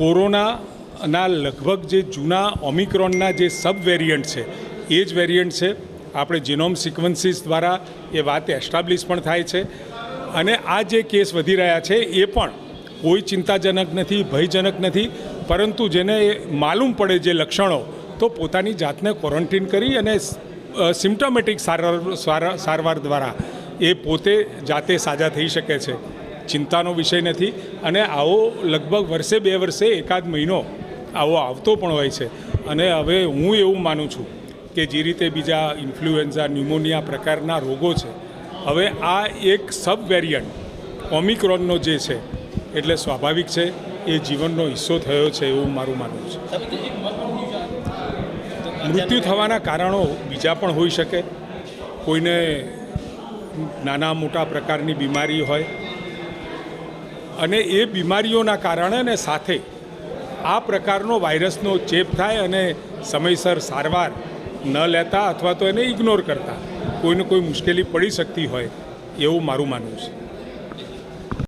કોરોનાના લગભગ જે જૂના ઓમિક્રોનના જે સબ વેરિયન્ટ છે, એ જ વેરિયન્ટ છે. આપણે જીનોમ સિક્વન્સીસ દ્વારા એ વાત એસ્ટાબ્લિશ પણ થાય છે. અને આ જે કેસ વધી રહ્યા છે, એ પણ કોઈ ચિંતાજનક નથી, ભયજનક નથી, પરંતુ જેને માલુમ પડે જે લક્ષણો, તો પોતાની જાતને ક્વોરન્ટીન કરી અને સિમ્ટોમેટિક સારવાર સારા- સારવાર દ્વારા એ પોતે જાતે સાજા થઈ શકે છે. ચિંતાનો વિષય નથી. અને આવો લગભગ વર્ષે બે વર્ષે એકાદ મહિનો આવો આવતો પણ હોય છે. અને હવે હું એવું માનું છું કે જે રીતે બીજા ઇન્ફ્લુએન્ઝા ન્યુમોનિયા પ્રકારના રોગો છે, હવે આ એક સબ વેરિયન્ટ ઓમિક્રોનનો જે છે, એટલે સ્વાભાવિક છે, એ જીવનનો હિસ્સો થયો છે એવું મારું માનવું છે. મૃત્યુ થવાના કારણો બીજા પણ હોઈ શકે. કોઈને નાના મોટા પ્રકારની બીમારી હોય અને એ બીમારીઓના કારણે અને સાથે આ પ્રકારનો વાયરસનો ચેપ થાય અને સમયસર સારવાર ન લેતા અથવા તો એને ઇગ્નોર કરતા, કોઈને કોઈ મુશ્કેલી પડી શકતી હોય એવું મારું માનવું છે.